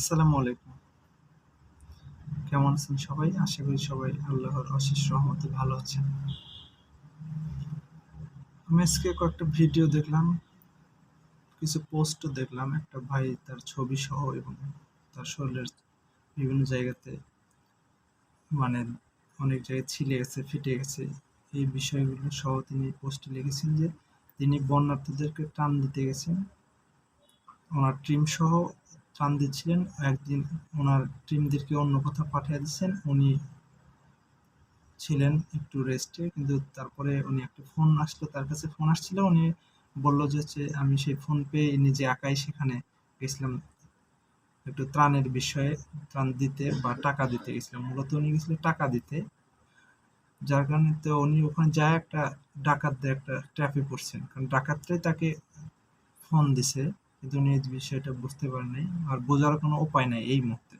আসসালামু আলাইকুম। কেমন আছেন সবাই? আশা করি সবাই আল্লাহর অশেষ রহমতে ভালো আছেন। আমি আজকে কয়েকটা ভিডিও দেখলাম, কিছু পোস্টও দেখলাম। একটা ভাই তার ছবি সহ এবং তার শরীরের বিভিন্ন জায়গাতে মানে অনেক জায়গায় ছিলে গেছে, ফেটে গেছে। এই বিষয়গুলো সহ তিনি পোস্টে লিখেছেন যে তিনি বন্যার্থীদেরকে টান দিতে গেছেন। ওনার ট্রিম সহ ত্রাণ দিচ্ছিলেন। একদিন ওনার টিমদেরকে অন্য কোথাও পাঠিয়ে দিচ্ছেন। উনি ছিলেন একটু রেস্টে, কিন্তু তারপরে উনি একটা ফোন আসলো, তার কাছে ফোন আসছিল। উনি বলল যে, হচ্ছে, আমি সেই ফোন পেয়ে নিজে একাই সেখানে গেছিলাম। একটু ত্রাণের বিষয়ে ত্রাণ দিতে বা টাকা দিতে গেছিলাম। মূলত উনি গেছিলেন টাকা দিতে। যার কারণে তো উনি ওখানে যায় একটা ডাকাত একটা ট্র্যাপে পড়ছেন। কারণ ডাকাতটাই তাকে ফোন দিছে। কিন্তু উনি এই বিষয়টা বুঝতে পারেন নাই আর বোঝার কোনো উপায় নাই এই মুহূর্তে।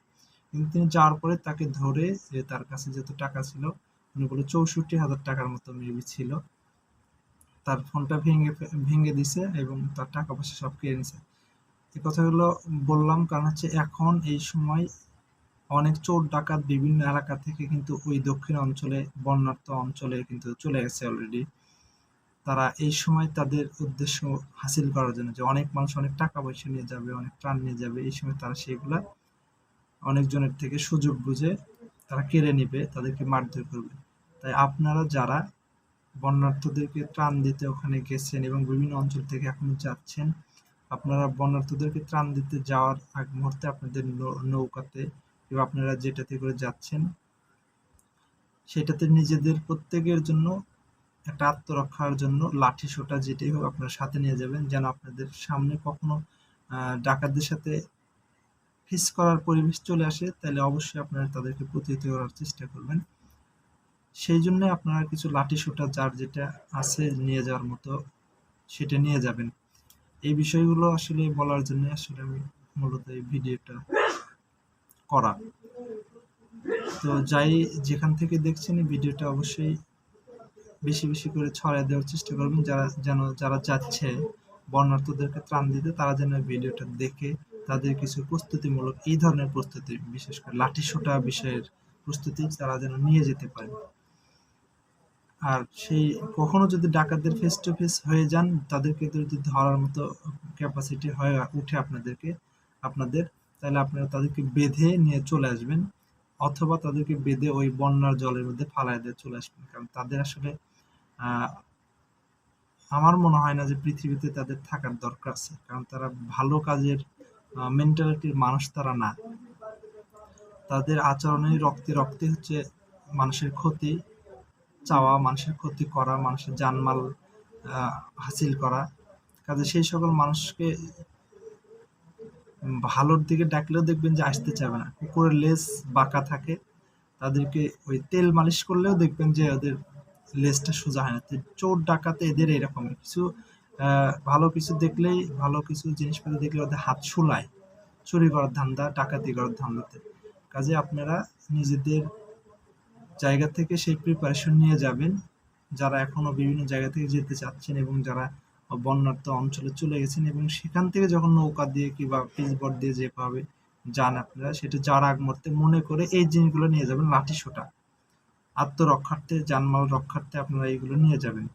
কিন্তু তিনি যাওয়ার পরে তাকে ধরে যে তার কাছে যত টাকা ছিল উনি বলে চৌষট্টি হাজার টাকার মতো মেবি ছিল, তার ফোনটা ভেঙে ভেঙে দিছে এবং তার টাকা পয়সা সব কেড়ে নিছে। এই কথাগুলো বললাম কারণ হচ্ছে এখন এই সময় অনেক চোর ডাকাত বিভিন্ন এলাকা থেকে কিন্তু ওই দক্ষিণ অঞ্চলে বন্যার্থ অঞ্চলে কিন্তু চলে গেছে অলরেডি তারা এই সময় তাদের উদ্দেশ্য হাসিল করার জন্য যে অনেক মানুষ অনেক টাকা পয়সা নিয়ে যাবে, অনেক প্রাণ নিয়ে যাবে, এই সময় তারা সেগুলা অনেকজনের থেকে সুযোগ বুঝে তারা কেড়ে নিবে, তাদেরকে মারধর করবে। তাই আপনারা যারা বন্যার্থদেরকে ত্রাণ দিতে ওখানে গেছেন এবং বিভিন্ন অঞ্চল থেকে এখনও যাচ্ছেন, আপনারা বন্যার্থদেরকে ত্রাণ দিতে যাওয়ার আগ মুহূর্তে আপনাদের নৌকাতে কিংবা আপনারা যেটাতে করে যাচ্ছেন, সেটাতে নিজেদের প্রত্যেকের জন্য একটা আত্মরক্ষার জন্য লাঠি, সোটা যেটাই হোক আপনার সাথে নিয়ে যাবেন, যেন আপনাদের সামনে কখনো ডাকাতদের সাথে ফেস করার পরিবেশ চলে আসে, তাহলে অবশ্যই আপনারা তাদেরকে প্রতিহত করার চেষ্টা করবেন। সেই জন্য আপনারা কিছু লাঠি, সোটা, যার যেটা আছে নিয়ে যাওয়ার মতো সেটা নিয়ে যাবেন। এই বিষয়গুলো আসলে বলার জন্য আসলে আমি মূলত এই ভিডিওটা করা। তো যাই যেখান থেকে দেখছেন ভিডিওটা অবশ্যই বেশি বেশি করে ছড়াই দেওয়ার চেষ্টা করবেন। যারা যেন, যারা যাচ্ছে বর্ণার্থদেরকে ত্রাণ দিতে, তারা যেন ভিডিওটা দেখে তাদের কিছু প্রস্তুতিমূলক, এই ধরনের প্রস্তুতি, বিশেষ করে লাঠি সোটা বিষয়ের প্রস্তুতি তারা যেন নিয়ে যেতে পারে আর সেই কখনো যদি ডাকাতদের ফেস টু ফেস হয়ে যান তাদেরকে যদি ধরার মতো ক্যাপাসিটি হয় উঠে আপনাদেরকে, আপনাদের, তাহলে আপনারা তাদেরকে বেঁধে নিয়ে চলে আসবেন, অথবা তাদেরকে বেঁধে ওই বন্যার জলের মধ্যে ফালায় দিয়ে চলে আসবেন। কারণ তাদের আসলে আমার মনে হয় না যে পৃথিবীতে তাদের থাকার দরকার আছে, কারণ তারা ভালো কাজের মেন্টালিটির মানুষ তারা না। তাদের আচরণে রক্তে রক্তে হচ্ছে মানুষের ক্ষতি চাওয়া, মানুষের ক্ষতি করা, মানুষের জানমাল হাসিল করা। কাজে সেই সকল মানুষকে ভালোর দিকে ডাকলেও দেখবেন যে আসতে চাবে না। কুকুরের লেজ বাঁকা থাকে, তাদেরকে ওই তেল মালিশ করলেও দেখবেন যে ওদের লেজটা সোজা হয় না। চোর ডাকাতে এদের এরকম। কিছু ভালো কিছু দেখলেই, ভালো কিছু জিনিসপত্র দেখলে ওদের হাত শুলায়। চুরি করার ধান্দা, ডাকাতি করার ধান্দাতে। কাজে আপনারা নিজেদের জায়গা থেকে সেই প্রিপারেশন নিয়ে যাবেন। যারা এখনও বিভিন্ন জায়গা থেকে যেতে চাচ্ছেন এবং যারা বন্যার্থ অঞ্চলে চলে গেছেন এবং সেখান থেকে যখন নৌকা দিয়ে কিংবা পিচবোর্ড দিয়ে যে পাবে যান আপনারা, সেটা যার আগ মুহূর্তে মনে করে এই জিনিসগুলো নিয়ে যাবেন লাঠি সোটা আত্মরক্ষার্থে জানমাল রক্ষার্থে আপনারা এইগুলো নিয়ে যাবেন।